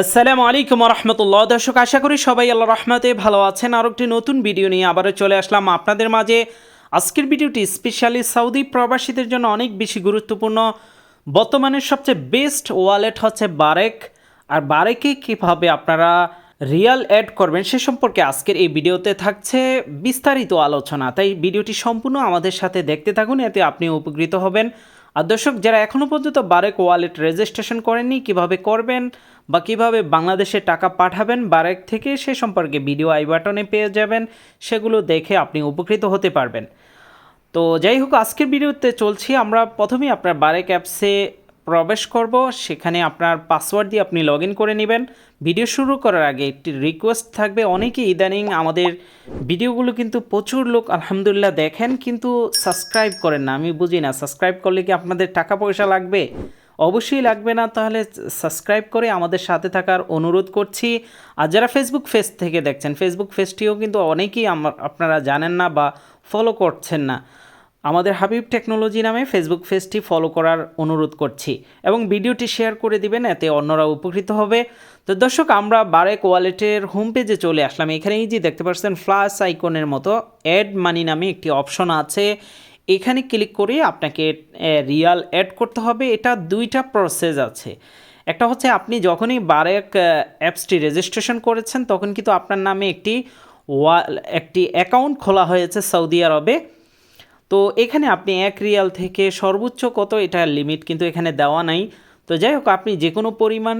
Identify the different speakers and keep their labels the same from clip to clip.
Speaker 1: আসসালামু আলাইকুম রহমতুল্লাহ দর্শক, আশা করি সবাই আল্লাহ রহমতে ভালো আছেন। আর একটি নতুন ভিডিও নিয়ে আবারও চলে আসলাম আপনাদের মাঝে। আজকের ভিডিওটি স্পেশালি সৌদি প্রবাসীদের জন্য অনেক বেশি গুরুত্বপূর্ণ। বর্তমানে সবচেয়ে বেস্ট ওয়ালেট হচ্ছে বারেক। আর বারেকে কীভাবে আপনারা রিয়াল অ্যাড করবেন সে সম্পর্কে আজকের এই ভিডিওতে থাকছে বিস্তারিত আলোচনা। তাই ভিডিওটি সম্পূর্ণ আমাদের সাথে দেখতে থাকুন, এতে আপনি উপকৃত হবেন। আর দর্শক, যারা এখনও পর্যন্ত বারেক ওয়ালেট রেজিস্ট্রেশন করেননি, কীভাবে করবেন বা কীভাবে বাংলাদেশে টাকা পাঠাবেন, বারেক থেকে সে সম্পর্কে ভিডিও আই বাটনে পেয়ে যাবেন, সেগুলো দেখে আপনি উপকৃত হতে পারবেন। তো যাই হোক, আজকের ভিডিওতে চলছি। আমরা প্রথমেই আপনার বারেক অ্যাপসে প্রবেশ করব, সেখানে আপনার পাসওয়ার্ড দিয়ে আপনি লগ করে নেবেন। ভিডিও শুরু করার আগে একটি রিকোয়েস্ট থাকবে, অনেকেই ইদানিং আমাদের ভিডিওগুলো কিন্তু প্রচুর লোক আলহামদুলিল্লাহ দেখেন, কিন্তু সাবস্ক্রাইব করেন না। আমি বুঝি না সাবস্ক্রাইব করলে কি আপনাদের টাকা পয়সা লাগবে? অবশ্যই লাগবে না, তাহলে সাবস্ক্রাইব করে আমাদের সাথে থাকার অনুরোধ করছি। আর যারা ফেসবুক পেজ থেকে দেখছেন ফেসবুক পেজটিও কিন্তু অনেকেই আপনারা জানেন না বা ফলো করছেন না। আমাদের হাবিব টেকনোলজি নামে ফেসবুক পেজটি ফলো করার অনুরোধ করছি এবং ভিডিওটি শেয়ার করে দিবেন, এতে অন্যরা উপকৃত হবে। তো দর্শক, আমরা বারেক ওয়ালেটের হোম পেজে চলে আসলাম। এখানেই যে দেখতে পাচ্ছেন ফ্লাশ আইকনের মতো অ্যাড মানি নামে একটি অপশন আছে। এখানে ক্লিক করে আপনাকে রিয়াল অ্যাড করতে হবে। এটা দুইটা প্রসেস আছে। একটা হচ্ছে, আপনি যখনই বারেক অ্যাপসটি রেজিস্ট্রেশন করেছেন, তখন কিন্তু আপনার নামে একটি ওয়াল একটি অ্যাকাউন্ট খোলা হয়েছে সৌদি আরবে। তো এখানে আপনি এক রিয়াল থেকে সর্বোচ্চ কত? এটা লিমিট কিন্তু এখানে দেওয়া নাই। তো যাই হোক, আপনি যে কোনো পরিমাণ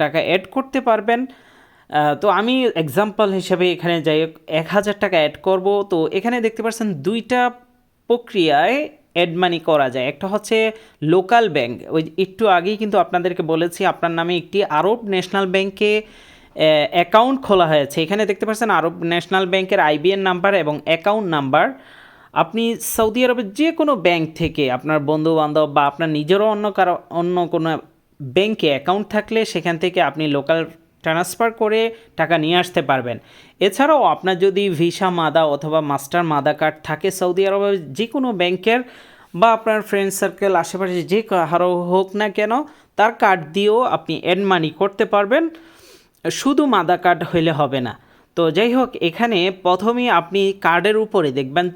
Speaker 1: টাকা অ্যাড করতে পারবেন। তো আমি এক্সাম্পল হিসেবে এখানে যাই হোক, এক হাজার টাকা অ্যাড করব। তো এখানে দেখতে পাচ্ছেন দুইটা প্রক্রিয়ায় অ্যাড মানি করা যায়। একটা হচ্ছে লোকাল ব্যাংক ওই একটু আগেই কিন্তু আপনাদেরকে বলেছি, আপনার নামে একটি আরব ন্যাশনাল ব্যাংকে অ্যাকাউন্ট খোলা হয়েছে। এখানে দেখতে পাচ্ছেন আরব ন্যাশনাল ব্যাংকের আইবিএন নাম্বার এবং অ্যাকাউন্ট নাম্বার আপনি সৌদি আরবের যে কোনো ব্যাংক থেকে আপনার বন্ধু বান্ধব বা আপনার নিজেরও অন্য কারও, অন্য কোনো ব্যাংকে অ্যাকাউন্ট থাকলে সেখান থেকে আপনি লোকাল ট্রান্সফার করে টাকা নিয়ে আসতে পারবেন। এছাড়াও আপনার যদি ভিসা মাদা অথবা মাস্টার মাদা কার্ড থাকে সৌদি আরবের যে কোনো ব্যাংকের বা আপনার ফ্রেন্ড সার্কেল আশেপাশে যে কারও হোক না কেন, তার কার্ড দিয়েও আপনি এড মানি করতে পারবেন। শুধু মাদা কার্ড হইলে হবে না। তো যাই হোক, এখানে প্রথমেই আপনি কার্ডের উপরে দেখবেন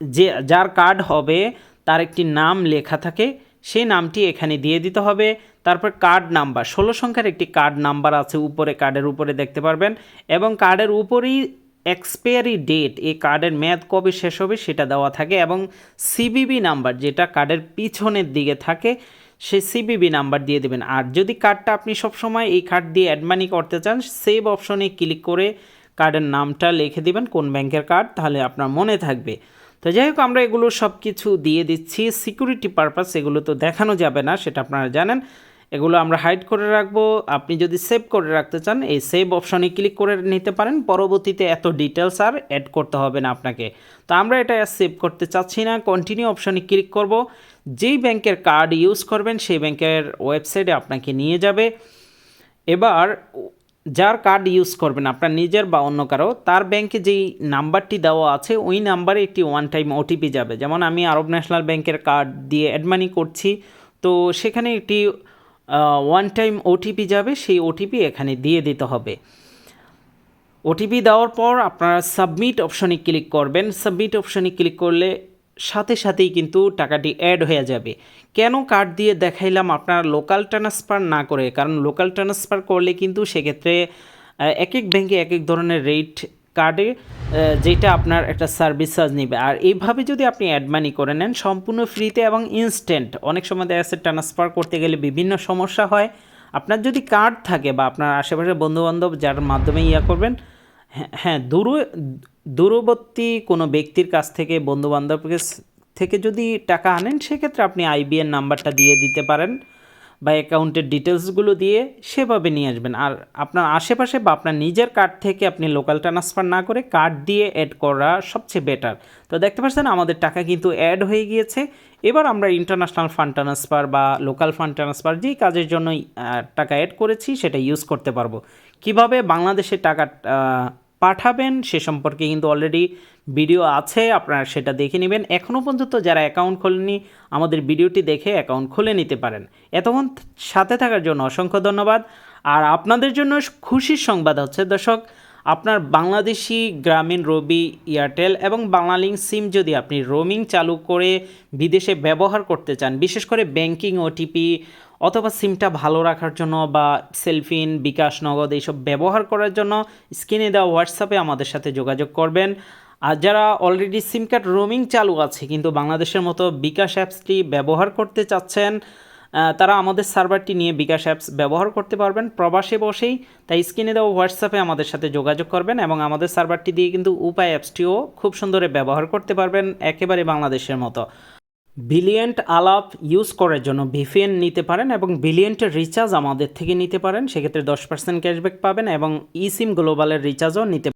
Speaker 1: যে যার কার্ড হবে, তার একটি নাম লেখা থাকে, সেই নামটি এখানে দিয়ে দিতে হবে। তারপর কার্ড নাম্বার ষোলো সংখ্যার একটি কার্ড নাম্বার আছে উপরে কার্ডের উপরে দেখতে পারবেন। এবং কার্ডের উপরেই এক্সপায়ারি ডেট এই কার্ডের মেয়াদ কবে শেষ হবে সেটা দেওয়া থাকে। এবং সিবিবি নাম্বার যেটা কার্ডের পিছনের দিকে থাকে সেই সিবিবি নাম্বার দিয়ে দেবেন। আর যদি কার্ডটা আপনি সবসময় এই কার্ড দিয়ে অ্যাডমানি করতে চান সেভ অপশনে ক্লিক করে কার্ডের নামটা লিখে দেবেন, কোন ব্যাংকের কার্ড তাহলে আপনার মনে থাকবে। তো যাই হোক, আমরা এগুলো সব কিছু দিয়ে দিচ্ছি। সিকিউরিটি পারপাস এগুলো তো দেখানো যাবে না, সেটা আপনারা জানেন। এগুলো আমরা হাইড করে রাখব। আপনি যদি সেভ করে রাখতে চান, এই সেভ অপশনে ক্লিক করে নিতে পারেন। পরবর্তীতে এত ডিটেলস আর অ্যাড করতে হবে না আপনাকে। তো আমরা এটা সেভ করতে চাচ্ছি না। কন্টিনিউ অপশনে ক্লিক করব। যেই ব্যাংকের কার্ড ইউজ করবেন, সেই ব্যাংকের ওয়েবসাইটে আপনাকে নিয়ে যাবে। এবার, যার কার্ড ইউজ করবেন, আপনার নিজের বা অন্য কারও, তার ব্যাংকে যেই নাম্বারটি দেওয়া আছে, ওই নাম্বারে একটি ওয়ান টাইম ওটিপি যাবে। যেমন আমি আরব ন্যাশনাল ব্যাংকের কার্ড দিয়ে অ্যাডমানি করছি। তো সেখানে একটি ওয়ান টাইম ওটিপি যাবে, সেই ওটিপি এখানে দিয়ে দিতে হবে। ওটিপি দেওয়ার পর আপনারা সাবমিট অপশনে ক্লিক করবেন। সাবমিট অপশনে ক্লিক করলে সাথে সাথেই কিন্তু টাকাটি অ্যাড হয়ে যাবে। কেন কার্ড দিয়ে দেখাইলাম আপনারা লোকাল ট্রান্সফার না করে? কারণ লোকাল ট্রান্সফার করলে কিন্তু সেক্ষেত্রে এক এক ব্যাংকে এক এক ধরনের রেট কার্ডে যেটা আপনার একটা সার্ভিস চার্জ নেবে। আর এইভাবে যদি আপনি অ্যাড মানি করে নেন, সম্পূর্ণ ফ্রিতে এবং ইনস্ট্যান্ট অনেক সময় যাচ্ছে ট্রান্সফার করতে গেলে বিভিন্ন সমস্যা হয়। আপনার যদি কার্ড থাকে বা আপনার আশেপাশে বন্ধুবান্ধব যার মাধ্যমে ইয়া করবেন হ্যাঁ হ্যাঁ দূর, দূরবর্তী কোনো ব্যক্তির কাছ থেকে, বন্ধুবান্ধবকে থেকে যদি টাকা আনেন, সেক্ষেত্রে আপনি আইবিএন নাম্বারটা দিয়ে দিতে পারেন। বা অ্যাকাউন্টের ডিটেলসগুলো দিয়ে সেভাবে নিয়ে আসবেন। আর আপনার আশেপাশে বা আপনার নিজের কার্ড থেকে আপনি লোকাল ট্রান্সফার না করে কার্ড দিয়ে অ্যাড করা সবচেয়ে বেটার তো দেখতে পাচ্ছেন আমাদের টাকা কিন্তু অ্যাড হয়ে গিয়েছে। এবার আমরা ইন্টারন্যাশনাল ফান্ড ট্রান্সফার বা লোকাল ফান্ড ট্রান্সফার যেই কাজের জন্য টাকা অ্যাড করেছি সেটা ইউজ করতে পারব। কীভাবে বাংলাদেশে টাকা পাঠাবেন, সে সম্পর্কে কিন্তু অলরেডি ভিডিও আছে, আপনারা সেটা দেখে নেবেন। এখনও পর্যন্ত যারা অ্যাকাউন্ট খোলেনি আমাদের ভিডিওটি দেখে অ্যাকাউন্ট খুলে নিতে পারেন। এতক্ষণ সাথে থাকার জন্য অসংখ্য ধন্যবাদ। আর আপনাদের জন্য খুশির সংবাদ হচ্ছে, দর্শক, আপনার বাংলাদেশি গ্রামীণ রবি এয়ারটেল এবং বাংলালিংক সিম যদি আপনি রোমিং চালু করে বিদেশে ব্যবহার করতে চান, বিশেষ করে ব্যাংকিং ওটিপি অথবা সিমটা ভালো রাখার জন্য বা সেলফিন বিকাশ, নগদ এইসব ব্যবহার করার জন্য স্ক্রিনে দেওয়া হোয়াটসঅ্যাপে আমাদের সাথে যোগাযোগ করবেন। আর যারা অলরেডি সিম কার্ড রোমিং চালু আছে, কিন্তু বাংলাদেশের মতো বিকাশ অ্যাপসটি ব্যবহার করতে চাচ্ছেন তারা আমাদের সার্ভারটি নিয়ে বিকাশ অ্যাপস ব্যবহার করতে পারবেন প্রবাসে বসেই। তাই স্ক্রিনে দেওয়া হোয়াটসঅ্যাপে আমাদের সাথে যোগাযোগ করবেন এবং আমাদের সার্ভারটি দিয়ে কিন্তু উপায় অ্যাপসটিও খুব সুন্দরে ব্যবহার করতে পারবেন, একেবারে বাংলাদেশের মতো। বিলিয়েন্ট আলাপ ইউজ করার জন্য ভিপিএন নিতে পারেন এবং বিলিয়েন্টের রিচার্জ আমাদের থেকে নিতে পারেন। সেক্ষেত্রে দশ পার্সেন্ট ক্যাশব্যাক পাবেন এবং ই সিম গ্লোবালের রিচার্জও নিতে